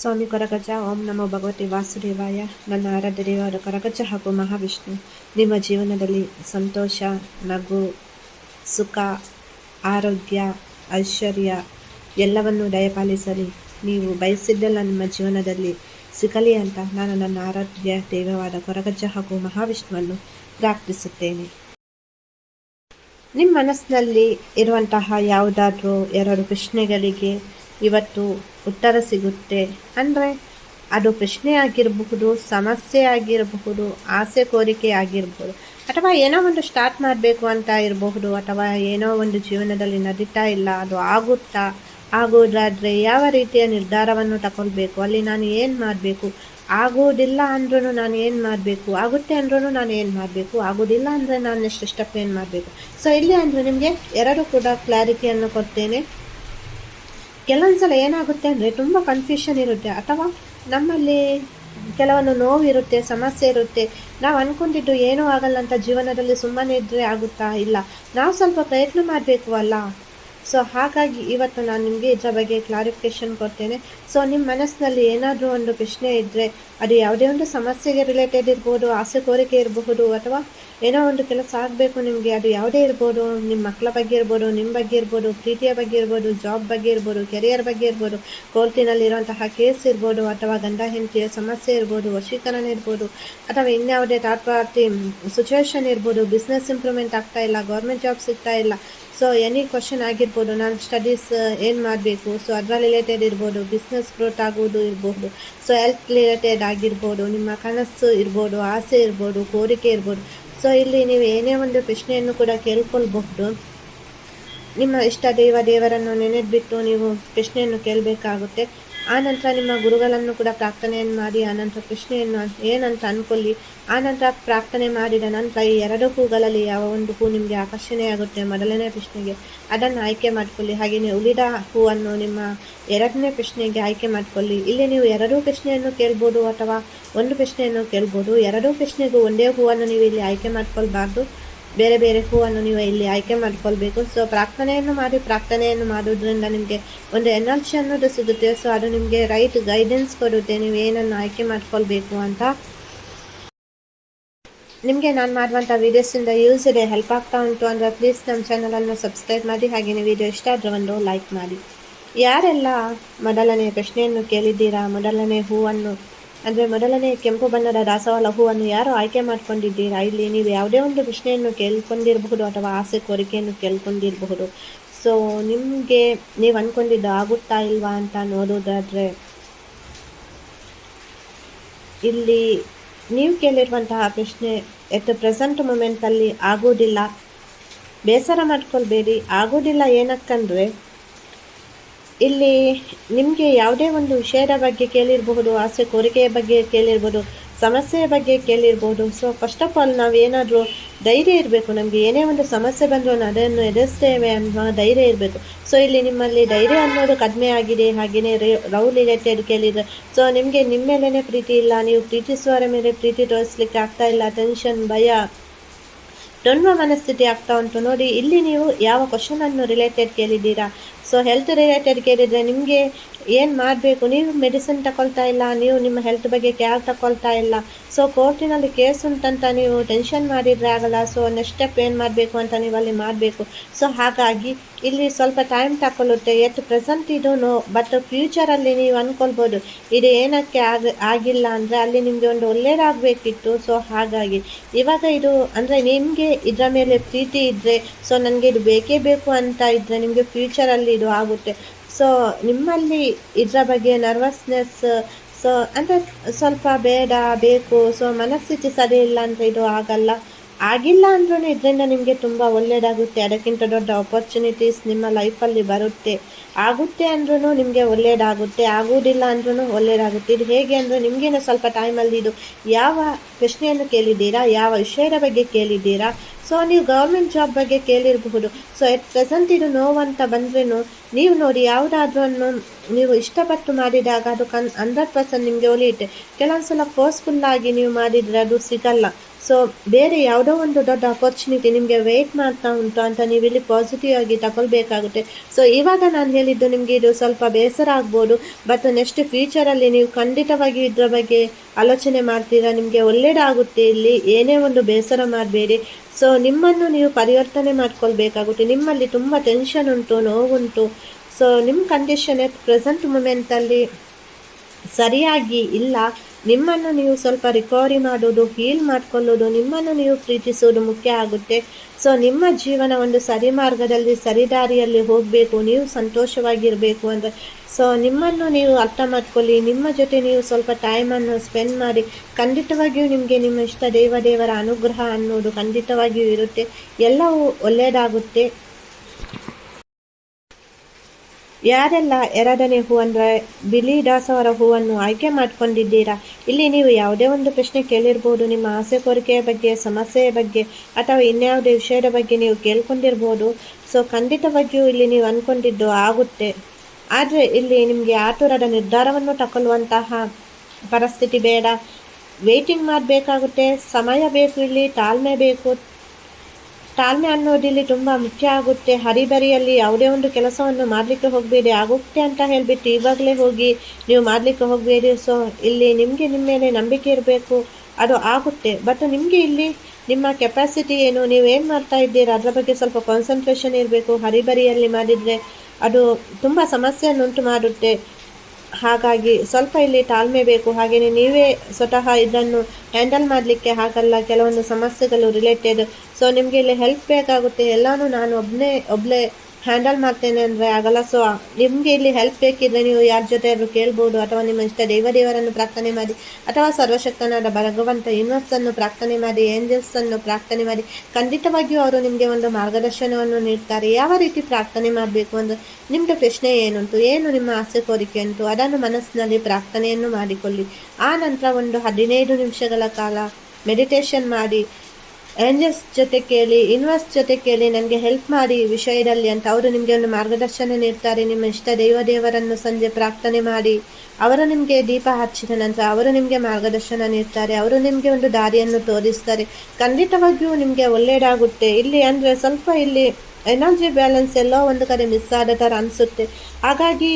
ಸ್ವಾಮಿ ಕೊರಗಜ, ಓಂ ನಮೋ ಭಗವತಿ ವಾಸುದೇವಾಯ. ನನ್ನ ಆರಾಧ್ಯ ದೇವರ ಕೊರಗಜ ಹಾಗೂ ಮಹಾವಿಷ್ಣು. ನಿಮ್ಮ ಜೀವನದಲ್ಲಿ ಸಂತೋಷ, ನಗು, ಸುಖ, ಆರೋಗ್ಯ, ಐಶ್ವರ್ಯ ಎಲ್ಲವನ್ನೂ ದಯಪಾಲಿಸಲಿ. ನೀವು ಬಯಸಿದ್ದೆಲ್ಲ ನಿಮ್ಮ ಜೀವನದಲ್ಲಿ ಸಿಗಲಿ ಅಂತ ನಾನು ನನ್ನ ಆರಾಧ್ಯ ದೇವವಾದ ಕೊರಗಜ್ಜ ಹಾಗೂ ಮಹಾವಿಷ್ಣುವನ್ನು ಪ್ರಾರ್ಥಿಸುತ್ತೇನೆ. ನಿಮ್ಮ ಮನಸ್ಸಿನಲ್ಲಿ ಇರುವಂತಹ ಯಾವುದಾದ್ರೂ ಎರಡು ಪ್ರಶ್ನೆಗಳಿಗೆ ಇವತ್ತು ಉತ್ತರ ಸಿಗುತ್ತೆ. ಅಂದರೆ ಅದು ಪ್ರಶ್ನೆ ಆಗಿರಬಹುದು, ಸಮಸ್ಯೆ ಆಗಿರಬಹುದು, ಆಸೆ ಕೋರಿಕೆ ಆಗಿರಬಹುದು ಅಥವಾ ಏನೋ ಒಂದು ಸ್ಟಾರ್ಟ್ ಮಾಡಬೇಕು ಅಂತ ಇರಬಹುದು, ಅಥವಾ ಏನೋ ಒಂದು ಜೀವನದಲ್ಲಿ ನಡೀತಾ ಇಲ್ಲ, ಅದು ಆಗುತ್ತಾ? ಆಗೋದಾದರೆ ಯಾವ ರೀತಿಯ ನಿರ್ಧಾರವನ್ನು ತಗೊಳ್ಬೇಕು ಅಲ್ಲಿ ನಾನು ಏನು ಮಾಡಬೇಕು? ಆಗೋದಿಲ್ಲ ಅಂದ್ರೂ ನಾನು ಏನು ಮಾಡಬೇಕು? ಆಗುತ್ತೆ ಅಂದ್ರೂ ನಾನು ಏನು ಮಾಡಬೇಕು? ಆಗೋದಿಲ್ಲ ಅಂದರೆ ನಾನು ಎಷ್ಟು ಸ್ಟೆಪ್ ಏನು ಮಾಡಬೇಕು? ಸೊ ಇಲ್ಲಿ ಅಂದರೆ ನಿಮಗೆ ಎರಡು ಕೂಡ ಕ್ಲಾರಿಟಿಯನ್ನು ಕೊಡ್ತೇನೆ. ಕೆಲವೊಂದು ಸಲ ಏನಾಗುತ್ತೆ ಅಂದರೆ ತುಂಬ ಕನ್ಫ್ಯೂಷನ್ ಇರುತ್ತೆ. ಅಥವಾ ನಮ್ಮಲ್ಲಿ ಕೆಲವೊಂದು ನೋವು ಇರುತ್ತೆ ಸಮಸ್ಯೆ ಇರುತ್ತೆ. ನಾವು ಅಂದ್ಕೊಂಡಿದ್ದು ಏನೂ ಆಗಲ್ಲ ಅಂತ ಜೀವನದಲ್ಲಿ ಸುಮ್ಮನೆ ಇದ್ದರೆ ಆಗುತ್ತಾ ಇಲ್ಲ? ನಾವು ಸ್ವಲ್ಪ ಪ್ರಯತ್ನ ಮಾಡಬೇಕು ಅಲ್ಲ? ಸೊ ಹಾಗಾಗಿ ಇವತ್ತು ನಾನು ನಿಮಗೆ ಇದರ ಬಗ್ಗೆ ಕ್ಲಾರಿಫಿಕೇಶನ್ ಕೊಡ್ತೇನೆ. ಸೊ ನಿಮ್ಮ ಮನಸ್ಸಿನಲ್ಲಿ ಏನಾದರೂ ಒಂದು ಪ್ರಶ್ನೆ ಇದ್ದರೆ ಅದು ಯಾವುದೇ ಒಂದು ಸಮಸ್ಯೆಗೆ ರಿಲೇಟೆಡ್ ಇರ್ಬೋದು ಆಸೆ ಕೋರಿಕೆ ಇರಬಹುದು, ಅಥವಾ ಏನೋ ಒಂದು ಕೆಲಸ ಆಗಬೇಕು ನಿಮಗೆ, ಅದು ಯಾವುದೇ ಇರ್ಬೋದು ನಿಮ್ಮ ಮಕ್ಕಳ ಬಗ್ಗೆ ಇರ್ಬೋದು ನಿಮ್ಮ ಬಗ್ಗೆ ಇರ್ಬೋದು, ಪ್ರೀತಿಯ ಬಗ್ಗೆ ಇರ್ಬೋದು ಜಾಬ್ ಬಗ್ಗೆ ಇರ್ಬೋದು ಕೆರಿಯರ್ ಬಗ್ಗೆ ಇರ್ಬೋದು ಕೋರ್ಟಿನಲ್ಲಿರುವಂತಹ ಕೇಸ್ ಇರ್ಬೋದು, ಅಥವಾ ಗಂಡ ಹೆಂಡತಿಯ ಸಮಸ್ಯೆ ಇರ್ಬೋದು, ವಶೀಕರಣ ಇರ್ಬೋದು, ಅಥವಾ ಇನ್ಯಾವುದೇ ಥರ್ಡ್ ಪಾರ್ಟಿ ಸಿಚುವೇಶನ್ ಇರ್ಬೋದು ಬಿಸ್ನೆಸ್ ಇಂಪ್ರೂವ್ಮೆಂಟ್ ಆಗ್ತಾ ಇಲ್ಲ ಗೌರ್ಮೆಂಟ್ ಜಾಬ್ ಸಿಗ್ತಾ ಇಲ್ಲ ಸೊ ಎನಿ ಕ್ವಶನ್ ಆಗಿರ್ಬೋದು, ನಾನು ಸ್ಟಡೀಸ್ ಏನು ಮಾಡಬೇಕು? ಸೊ ಅದರ ರಿಲೇಟೆಡ್ ಇರ್ಬೋದು ಬಿಸ್ನೆಸ್ ಗ್ರೋತ್ ಆಗುವುದು ಇರ್ಬೋದು ಸೊ ಹೆಲ್ತ್ ರಿಲೇಟೆಡ್ ಆಗಿರ್ಬೋದು, ನಿಮ್ಮ ಕನಸು ಇರ್ಬೋದು, ಆಸೆ ಇರ್ಬೋದು, ಕೋರಿಕೆ ಇರ್ಬೋದು. ಸೊ ಇಲ್ಲಿ ನೀವು ಏನೇ ಒಂದು ಪ್ರಶ್ನೆಯನ್ನು ಕೂಡ ಕೇಳ್ಕೊಳ್ಬಹುದು. ನಿಮ್ಮ ಇಷ್ಟ ದೇವ ದೇವರನ್ನು ನೆನೆದ್ಬಿಟ್ಟು ನೀವು ಪ್ರಶ್ನೆಯನ್ನು ಕೇಳಬೇಕಾಗುತ್ತೆ. ಆನಂತರ ನಿಮ್ಮ ಗುರುಗಳನ್ನು ಕೂಡ ಪ್ರಾರ್ಥನೆಯನ್ನು ಮಾಡಿ ಆನಂತರ ಕೃಷ್ಣೆಯನ್ನು ಏನಂತ ಅಂದ್ಕೊಳ್ಳಿ ಆನಂತರ ಪ್ರಾರ್ಥನೆ ಮಾಡಿದ ನಂತರ ಈ ಎರಡು ಹೂಗಳಲ್ಲಿ ಯಾವ ಒಂದು ಹೂ ನಿಮಗೆ ಆಕರ್ಷಣೆ ಆಗುತ್ತೆ ಮೊದಲನೇ ಪ್ರಶ್ನೆಗೆ, ಅದನ್ನು ಆಯ್ಕೆ ಮಾಡಿಕೊಳ್ಳಿ. ಹಾಗೆಯೇ ಉಳಿದ ಹೂವನ್ನು ನಿಮ್ಮ ಎರಡನೇ ಪ್ರಶ್ನೆಗೆ ಆಯ್ಕೆ ಮಾಡಿಕೊಳ್ಳಿ. ಇಲ್ಲಿ ನೀವು ಎರಡೂ ಪ್ರಶ್ನೆಯನ್ನು ಕೇಳ್ಬೋದು ಅಥವಾ ಒಂದು ಪ್ರಶ್ನೆಯನ್ನು ಕೇಳ್ಬೋದು. ಎರಡೂ ಪ್ರಶ್ನೆಗೂ ಒಂದೇ ಹೂವನ್ನು ನೀವು ಇಲ್ಲಿ ಆಯ್ಕೆ ಮಾಡ್ಕೊಳ್ಬಾರ್ದು. ಬೇರೆ ಬೇರೆ ಹೂವನ್ನು ನೀವು ಇಲ್ಲಿ ಆಯ್ಕೆ ಮಾಡ್ಕೊಳ್ಬೇಕು. ಸೊ ಪ್ರಾರ್ಥನೆಯನ್ನು ಮಾಡಿ, ಪ್ರಾರ್ಥನೆಯನ್ನು ಮಾಡೋದ್ರಿಂದ ನಿಮಗೆ ಒಂದು ಎನರ್ಜಿ ಅನ್ನೋದು ಸಿಗುತ್ತೆ. ಸೊ ಅದು ನಿಮಗೆ ರೈಟ್ ಗೈಡೆನ್ಸ್ ಕೊಡುತ್ತೆ. ನೀವು ಏನನ್ನು ಆಯ್ಕೆ ಮಾಡ್ಕೊಳ್ಬೇಕು ಅಂತ. ನಿಮಗೆ ನಾನು ಮಾಡುವಂಥ ವೀಡಿಯೋಸಿಂದ ಯೂಸ್ ಇದೆ ಹೆಲ್ಪ್ ಆಗ್ತಾ ಉಂಟು ಅಂದರೆ ಪ್ಲೀಸ್ ನಮ್ಮ ಚಾನಲನ್ನು ಸಬ್ಸ್ಕ್ರೈಬ್ ಮಾಡಿ. ಹಾಗೆಯೇ ವಿಡಿಯೋ ಇಷ್ಟ ಆದರೆ ಒಂದು ಲೈಕ್ ಮಾಡಿ. ಯಾರೆಲ್ಲ ಮೊದಲನೇ ಪ್ರಶ್ನೆಯನ್ನು ಕೇಳಿದ್ದೀರಾ, ಮೊದಲನೇ ಹೂವನ್ನು ಅಂದರೆ ಮೊದಲನೇ ಕೆಂಪು ಬಣ್ಣದ ದಾಸವಾಳ ಹೂವನ್ನು ಯಾರು ಆಯ್ಕೆ ಮಾಡ್ಕೊಂಡಿದ್ದೀರಾ? ಇಲ್ಲಿ ನೀವು ಯಾವುದೇ ಒಂದು ಪ್ರಶ್ನೆಯನ್ನು ಕೇಳ್ಕೊಂಡಿರಬಹುದು ಅಥವಾ ಆಸೆ ಕೋರಿಕೆಯನ್ನು ಕೇಳ್ಕೊಂಡಿರಬಹುದು. ಸೊ ನಿಮಗೆ ನೀವು ಅಂದ್ಕೊಂಡಿದ್ದು ಆಗುತ್ತಾ ಇಲ್ವಾ ಅಂತ ನೋಡೋದಾದರೆ ಇಲ್ಲಿ ನೀವು ಕೇಳಿರುವಂತಹ ಪ್ರಶ್ನೆ ಎಟ್ ಪ್ರೆಸೆಂಟ್ ಮೂಮೆಂಟಲ್ಲಿ ಆಗೋದಿಲ್ಲ ಬೇಸರ ಮಾಡ್ಕೊಳ್ಬೇಡಿ. ಆಗೋದಿಲ್ಲ ಏನಕ್ಕಂದರೆ ಇಲ್ಲಿ ನಿಮಗೆ ಯಾವುದೇ ಒಂದು ವಿಷಯದ ಬಗ್ಗೆ ಕೇಳಿರಬಹುದು, ಆಸೆ, ಕೋರಿಕೆಯ ಬಗ್ಗೆ ಕೇಳಿರ್ಬೋದು ಸಮಸ್ಯೆಯ ಬಗ್ಗೆ ಕೇಳಿರ್ಬೋದು ಸೊ ಫಸ್ಟ್ ಆಫ್ ಆಲ್ ನಾವು ಏನಾದರೂ ಧೈರ್ಯ ಇರಬೇಕು, ನಮಗೆ ಏನೇ ಒಂದು ಸಮಸ್ಯೆ ಬಂದರೂ ಅದನ್ನು ಎದುರಿಸ್ತೇವೆ ಅನ್ನೋ ಧೈರ್ಯ ಇರಬೇಕು. ಸೊ ಇಲ್ಲಿ ನಿಮ್ಮಲ್ಲಿ ಧೈರ್ಯ ಅನ್ನೋದು ಕಡಿಮೆ ಆಗಿದೆ ಹಾಗೆಯೇ ರೌ ರಿಲೇಟೆಡ್ ಕೇಳಿದರೆ. ಸೊ ನಿಮಗೆ ನಿಮ್ಮ ಮೇಲೇ ಪ್ರೀತಿ ಇಲ್ಲ, ನೀವು ಪ್ರೀತಿಸುವವರ ಮೇಲೆ ಪ್ರೀತಿ ತೋರಿಸ್ಲಿಕ್ಕೆ ಆಗ್ತಾ ಇಲ್ಲ ಟೆನ್ಷನ್ ಭಯ. ದೊಣ್ವ ಮನಸ್ಥಿತಿ ಆಗ್ತಾ ಉಂಟು. ನೋಡಿ, ಇಲ್ಲಿ ನೀವು ಯಾವ ಕ್ವಶನನ್ನು ರಿಲೇಟೆಡ್ ಕೇಳಿದ್ದೀರಾ? ಸೊ ಹೆಲ್ತ್ ರಿಲೇಟೆಡ್ ಕೇಳಿದರೆ ನಿಮಗೆ ಏನು ಮಾಡಬೇಕು? ನೀವು ಮೆಡಿಸಿನ್ ತಗೊಳ್ತಾ ಇಲ್ಲ, ನೀವು ನಿಮ್ಮ ಹೆಲ್ತ್ ಬಗ್ಗೆ ಕೇರ್ ತಗೊಳ್ತಾ ಇಲ್ಲ. ಸೊ ಕೋರ್ಟಿನಲ್ಲಿ ಕೇಸ್ ಉಂಟಂತ ನೀವು ಟೆನ್ಷನ್ ಮಾಡಿದರೆ ಆಗಲ್ಲ. ಸೊ ನೆಕ್ಸ್ಟ್ ಸ್ಟೆಪ್ ಏನು ಮಾಡಬೇಕು ಅಂತ ನೀವು ಅಲ್ಲಿ ಮಾಡಬೇಕು. ಸೊ ಹಾಗಾಗಿ ಇಲ್ಲಿ ಸ್ವಲ್ಪ ಟೈಮ್ ತಗೊಳ್ಳುತ್ತೆ ಎಟ್ ಪ್ರೆಸೆಂಟ್ ಇದು ನೋ ಬಟ್ ಫ್ಯೂಚರಲ್ಲಿ ನೀವು ಅಂದ್ಕೊಳ್ಬೋದು ಇದು ಏನಕ್ಕೆ ಆಗ, ಆಗಿಲ್ಲ ಅಂದರೆ ಅಲ್ಲಿ ನಿಮಗೆ ಒಂದು ಒಳ್ಳೇದಾಗಬೇಕಿತ್ತು. ಸೊ ಹಾಗಾಗಿ ಇವಾಗ ಇದು ಅಂದರೆ ನಿಮಗೆ ಇದರ ಮೇಲೆ ಪ್ರೀತಿ ಇದ್ದರೆ ಸೊ ನನಗೆ ಇದು ಬೇಕೇ ಬೇಕು ಅಂತ ಇದ್ದರೆ ನಿಮಗೆ ಫ್ಯೂಚರಲ್ಲಿ ಇದು ಆಗುತ್ತೆ. ಸೊ ನಿಮ್ಮಲ್ಲಿ ಇದರ ಬಗ್ಗೆ ನರ್ವಸ್ನೆಸ್ ಸೊ ಅಂದರೆ ಸ್ವಲ್ಪ ಬೇಡ, ಬೇಕು ಸೊ ಮನಸ್ಥಿತಿ ಸರಿ ಇಲ್ಲ ಅಂದರೆ ಇದು ಆಗಲ್ಲ. ಆಗಿಲ್ಲ ಅಂದ್ರೂ ಇದರಿಂದ ನಿಮಗೆ ತುಂಬ ಒಳ್ಳೆಯದಾಗುತ್ತೆ ಅದಕ್ಕಿಂತ ದೊಡ್ಡ ಆಪರ್ಚುನಿಟೀಸ್ ನಿಮ್ಮ ಲೈಫಲ್ಲಿ ಬರುತ್ತೆ. ಆಗುತ್ತೆ ಅಂದ್ರೂ ನಿಮಗೆ ಒಳ್ಳೆಯದಾಗುತ್ತೆ ಆಗುವುದಿಲ್ಲ ಅಂದ್ರೂ ಒಳ್ಳೆಯದಾಗುತ್ತೆ ಇದು ಹೇಗೆ ಅಂದರೆ ನಿಮಗೇನು ಸ್ವಲ್ಪ ಟೈಮಲ್ಲಿ ಇದು ಯಾವ ಪ್ರಶ್ನೆಯನ್ನು ಕೇಳಿದ್ದೀರಾ? ಯಾವ ವಿಷಯದ ಬಗ್ಗೆ ಕೇಳಿದ್ದೀರಾ? ಸೊ ನೀವು ಗೌರ್ಮೆಂಟ್ ಜಾಬ್ ಬಗ್ಗೆ ಕೇಳಿರಬಹುದು. ಸೊ ಎಟ್ ಪ್ರೆಸೆಂಟ್ ಇದು ನೋವು ಅಂತ ಬಂದ್ರೂ ನೀವು ನೋಡಿ ಯಾವುದಾದ್ರೂ ನೀವು ಇಷ್ಟಪಟ್ಟು ಮಾಡಿದಾಗ ಅದು ಕನ್ ಹಂಡ್ರೆಡ್ ಪರ್ಸೆಂಟ್ ನಿಮಗೆ ಒಲಿಯುತ್ತೆ. ಕೆಲವೊಂದು ಸಲ ಫೋರ್ಸ್ಫುಲ್ಲಾಗಿ ನೀವು ಮಾಡಿದರೆ ಅದು ಸಿಗಲ್ಲ. ಸೊ ಬೇರೆ ಯಾವುದೋ ಒಂದು ದೊಡ್ಡ ಅಪರ್ಚುನಿಟಿ ನಿಮಗೆ ವೆಯ್ಟ್ ಮಾಡ್ತಾ ಉಂಟು ಅಂತ ನೀವು ಇಲ್ಲಿ ಪಾಸಿಟಿವ್ ಆಗಿ ತಗೊಳ್ಬೇಕಾಗುತ್ತೆ ಸೊ ಇವಾಗ ನಾನು ಹೇಳಿದ್ದು ನಿಮಗೆ ಇದು ಸ್ವಲ್ಪ ಬೇಸರ ಆಗ್ಬೋದು ಬಟ್ ನೆಕ್ಸ್ಟ್ ಫ್ಯೂಚರಲ್ಲಿ ನೀವು ಖಂಡಿತವಾಗಿ ಇದರ ಬಗ್ಗೆ ಆಲೋಚನೆ ಮಾಡ್ತೀರಾ? ನಿಮಗೆ ಒಳ್ಳೆಯದಾಗುತ್ತೆ ಇಲ್ಲಿ, ಏನೇ ಒಂದು ಬೇಸರ ಮಾಡಬೇಡಿ. ಸೊ ನಿಮ್ಮನ್ನು ನೀವು ಪರಿವರ್ತನೆ ಮಾಡ್ಕೊಳ್ಬೇಕಾಗುತ್ತೆ. ನಿಮ್ಮಲ್ಲಿ ತುಂಬ ಟೆನ್ಷನ್ ಉಂಟು, ನೋವುಂಟು. ಸೊ ನಿಮ್ಮ ಕಂಡೀಷನ್ ಎಟ್ ಪ್ರೆಸೆಂಟ್ ಮೂಮೆಂಟಲ್ಲಿ ಸರಿಯಾಗಿ ಇಲ್ಲ. ನಿಮ್ಮನ್ನು ನೀವು ಸ್ವಲ್ಪ ರಿಕವರಿ ಮಾಡೋದು ಹೀಲ್ ಮಾಡ್ಕೊಳ್ಳೋದು, ನಿಮ್ಮನ್ನು ನೀವು ಪ್ರೀತಿಸೋದು ಮುಖ್ಯ ಆಗುತ್ತೆ. ಸೊ ನಿಮ್ಮ ಜೀವನ ಒಂದು ಸರಿ ಮಾರ್ಗದಲ್ಲಿ ಸರಿದಾರಿಯಲ್ಲಿ ಹೋಗಬೇಕು, ನೀವು ಸಂತೋಷವಾಗಿರಬೇಕು ಅಂದರೆ ಸೊ ನಿಮ್ಮನ್ನು ನೀವು ಅರ್ಥ ಮಾಡ್ಕೊಳ್ಳಿ. ನಿಮ್ಮ ಜೊತೆ ನೀವು ಸ್ವಲ್ಪ ಟೈಮನ್ನು ಸ್ಪೆಂಡ್ ಮಾಡಿ. ಖಂಡಿತವಾಗಿಯೂ ನಿಮಗೆ ನಿಮ್ಮ ಇಷ್ಟ ದೇವ ದೇವರ ಅನುಗ್ರಹ ಅನ್ನೋದು ಖಂಡಿತವಾಗಿಯೂ ಇರುತ್ತೆ. ಎಲ್ಲವೂ ಒಳ್ಳೆಯದಾಗುತ್ತೆ ಯಾರೆಲ್ಲ ಎರಡನೇ ಹೂ ಅಂದರೆ ಬಿಳಿ ದಾಸವರ ಹೂವನ್ನು ಆಯ್ಕೆ ಮಾಡಿಕೊಂಡಿದ್ದೀರಾ? ಇಲ್ಲಿ ನೀವು ಯಾವುದೇ ಒಂದು ಪ್ರಶ್ನೆ ಕೇಳಿರ್ಬೋದು. ನಿಮ್ಮ ಆಸೆ ಕೋರಿಕೆಯ ಬಗ್ಗೆ, ಸಮಸ್ಯೆಯ ಬಗ್ಗೆ ಅಥವಾ ಇನ್ಯಾವುದೇ ವಿಷಯದ ಬಗ್ಗೆ ನೀವು ಕೇಳ್ಕೊಂಡಿರ್ಬೋದು. ಸೊ ಖಂಡಿತವಾಗಿಯೂ ಇಲ್ಲಿ ನೀವು ಅಂದ್ಕೊಂಡಿದ್ದು ಆಗುತ್ತೆ. ಆದರೆ ಇಲ್ಲಿ ನಿಮಗೆ ಆತುರದ ನಿರ್ಧಾರವನ್ನು ತಗೊಳ್ಳುವಂತಹ ಪರಿಸ್ಥಿತಿ ಬೇಡ. ವೇಟಿಂಗ್ ಮಾಡಬೇಕಾಗುತ್ತೆ. ಸಮಯ ಬೇಕು ಇಲ್ಲಿ, ತಾಳ್ಮೆ ಬೇಕು. ತಾಳ್ಮೆ ಅನ್ನೋದಿಲ್ಲಿ ತುಂಬ ಮುಖ್ಯ ಆಗುತ್ತೆ. ಹರಿಬರಿಯಲ್ಲಿ ಯಾವುದೇ ಒಂದು ಕೆಲಸವನ್ನು ಮಾಡಲಿಕ್ಕೆ ಹೋಗಬೇಡಿ ಆಗುತ್ತೆ ಅಂತ ಹೇಳಿಬಿಟ್ಟು ಇವಾಗಲೇ ಹೋಗಿ ನೀವು ಮಾಡಲಿಕ್ಕೆ ಹೋಗಬೇಡಿ. ಸೊ ಇಲ್ಲಿ ನಿಮಗೆ ನಿಮ್ಮ ಮೇಲೆ ನಂಬಿಕೆ ಇರಬೇಕು, ಅದು ಆಗುತ್ತೆ. ಬಟ್ ನಿಮಗೆ ಇಲ್ಲಿ ನಿಮ್ಮ ಕೆಪಾಸಿಟಿ ಏನು? ನೀವು ಏನು ಮಾಡ್ತಾ ಇದ್ದೀರಾ? ಅದರ ಬಗ್ಗೆ ಸ್ವಲ್ಪ ಕಾನ್ಸಂಟ್ರೇಷನ್ ಇರಬೇಕು. ಹರಿಬರಿಯಲ್ಲಿ ಮಾಡಿದರೆ ಅದು ತುಂಬ ಸಮಸ್ಯೆಯನ್ನುಂಟು ಮಾಡುತ್ತೆ. ಹಾಗಾಗಿ ಸ್ವಲ್ಪ ಇಲ್ಲಿ ತಾಳ್ಮೆ ಬೇಕು. ಹಾಗೆಯೇ ನೀವೇ ಸ್ವತಃ ಇದನ್ನು ಹ್ಯಾಂಡಲ್ ಮಾಡಲಿಕ್ಕೆ ಆಗಲ್ಲ ಕೆಲವೊಂದು ಸಮಸ್ಯೆಗಳು ರಿಲೇಟೆಡ್ ಸೊ ನಿಮಗೆ ಇಲ್ಲಿ ಹೆಲ್ಪ್ ಬೇಕಾಗುತ್ತೆ. ಎಲ್ಲನೂ ನಾನು ಒಬ್ಬನೇ ಒಬ್ಬಳೇ ಹ್ಯಾಂಡಲ್ ಮಾಡ್ತೇನೆ ಅಂದರೆ ಆಗಲ್ಲ. ಸೊ ನಿಮಗೆ ಇಲ್ಲಿ ಹೆಲ್ಪ್ ಬೇಕಿದ್ರೆ ನೀವು ಯಾರ ಜೊತೆ ಆದರೂ ಕೇಳ್ಬೋದು ಅಥವಾ ನಿಮ್ಮ ಇಷ್ಟ ದೇವದೇವರನ್ನು ಪ್ರಾರ್ಥನೆ ಮಾಡಿ ಅಥವಾ ಸರ್ವಶಕ್ತನಾದ ಭಗವಂತ ಯೂನಿವರ್ಸನ್ನು ಪ್ರಾರ್ಥನೆ ಮಾಡಿ ಏಂಜಲ್ಸನ್ನು ಪ್ರಾರ್ಥನೆ ಮಾಡಿ, ಖಂಡಿತವಾಗಿಯೂ ಅವರು ನಿಮಗೆ ಒಂದು ಮಾರ್ಗದರ್ಶನವನ್ನು ನೀಡ್ತಾರೆ. ಯಾವ ರೀತಿ ಪ್ರಾರ್ಥನೆ ಮಾಡಬೇಕು ಅಂದರೆ ನಿಮ್ಮದು ಪ್ರಶ್ನೆ ಏನುಂಟು ಏನು ನಿಮ್ಮ ಆಸೆ ಕೋರಿಕೆ ಉಂಟು ಅದನ್ನು ಮನಸ್ಸಿನಲ್ಲಿ ಪ್ರಾರ್ಥನೆಯನ್ನು ಮಾಡಿಕೊಳ್ಳಿ. ಆ ನಂತರ ಒಂದು ಹದಿನೈದು ನಿಮಿಷಗಳ ಕಾಲ ಮೆಡಿಟೇಷನ್ ಮಾಡಿ ಏಂಜಲ್ಸ್ ಜೊತೆ ಕೇಳಿ ಇನ್ವೆಸ್ಟ್ ಜೊತೆ ಕೇಳಿ ನನಗೆ ಹೆಲ್ಪ್ ಮಾಡಿ ವಿಷಯದಲ್ಲಿ ಅಂತ ಅವರು ನಿಮಗೆ ಒಂದು ಮಾರ್ಗದರ್ಶನ ನೀಡ್ತಾರೆ, ನಿಮ್ಮ ಇಷ್ಟ ದೈವ ದೇವರನ್ನು ಸಂಜೆ ಪ್ರಾರ್ಥನೆ ಮಾಡಿ, ಅವರು ನಿಮಗೆ ದೀಪ ಹಚ್ಚಿದ ನಂತರ ಅವರು ನಿಮಗೆ ಮಾರ್ಗದರ್ಶನ ನೀಡ್ತಾರೆ, ಅವರು ನಿಮಗೆ ಒಂದು ದಾರಿಯನ್ನು ತೋರಿಸ್ತಾರೆ. ಖಂಡಿತವಾಗಿಯೂ ನಿಮಗೆ ಒಳ್ಳೆಯದಾಗುತ್ತೆ ಇಲ್ಲಿ ಅಂದರೆ ಸ್ವಲ್ಪ ಇಲ್ಲಿ ಎನರ್ಜಿ ಬ್ಯಾಲೆನ್ಸ್ ಎಲ್ಲೋ ಒಂದು ಕಡೆ ಮಿಸ್ ಆದ ಥರ ಅನಿಸುತ್ತೆ. ಹಾಗಾಗಿ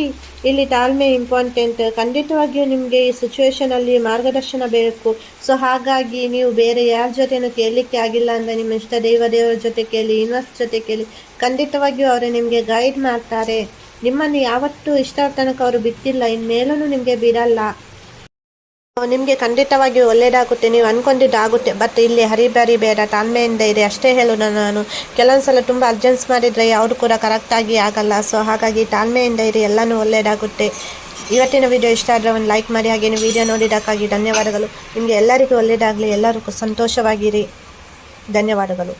ಇಲ್ಲಿ ತಾಳ್ಮೆ ಇಂಪಾರ್ಟೆಂಟ್ ಖಂಡಿತವಾಗಿಯೂ ನಿಮಗೆ ಈ ಸಿಚುವೇಶನಲ್ಲಿ ಮಾರ್ಗದರ್ಶನ ಬೇಕು. ಸೊ ಹಾಗಾಗಿ ನೀವು ಬೇರೆ ಯಾರ ಜೊತೆನೂ ಕೇಳಲಿಕ್ಕೆ ಆಗಿಲ್ಲ ಅಂದರೆ ನಿಮ್ಮ ಇಷ್ಟ ದೇವ ದೇವರ ಜೊತೆ ಕೇಳಿ ಇನ್ವೆಸ್ಟ್ ಜೊತೆ ಕೇಳಿ, ಖಂಡಿತವಾಗಿಯೂ ಅವರು ನಿಮಗೆ ಗೈಡ್ ಮಾಡ್ತಾರೆ. ನಿಮ್ಮನ್ನು ಯಾವತ್ತೂ ಇಷ್ಟ ತನಕ ಅವರು ಬಿಟ್ಟಿಲ್ಲ, ಇನ್ಮೇಲೂ ನಿಮಗೆ ಬಿಡಲ್ಲ. ನಿಮಗೆ ಖಂಡಿತವಾಗಿ ಒಳ್ಳೆಯದಾಗುತ್ತೆ ನೀವು ಅನ್ಕೊಂಡಿದ್ದಾಗುತ್ತೆ ಬಟ್ ಇಲ್ಲಿ ಹರಿಬರಿ ಬೇಡ, ತಾಳ್ಮೆಯಿಂದ ಇದೆ ಅಷ್ಟೇ ಹೇಳೋಣ ನಾನು ಕೆಲವೊಂದ್ಸಲ ತುಂಬ ಅರ್ಜೆನ್ಸ್ ಮಾಡಿದರೆ ಅವರು ಕೂಡ ಕರೆಕ್ಟಾಗಿ ಆಗಲ್ಲ. ಸೊ ಹಾಗಾಗಿ ತಾಳ್ಮೆಯಿಂದ ಇರಿ, ಎಲ್ಲನೂ ಒಳ್ಳೆಯದಾಗುತ್ತೆ ಇವತ್ತಿನ ವಿಡಿಯೋ ಇಷ್ಟ ಆದರೆ ಒಂದು ಲೈಕ್ ಮಾಡಿ, ಹಾಗೆ ವಿಡಿಯೋ ನೋಡಿದ್ದಕ್ಕಾಗಿ ಧನ್ಯವಾದಗಳು. ನಿಮಗೆ ಎಲ್ಲರಿಗೂ ಒಳ್ಳೆಯದಾಗಲಿ ಎಲ್ಲರಿಗೂ ಸಂತೋಷವಾಗಿರಿ. ಧನ್ಯವಾದಗಳು.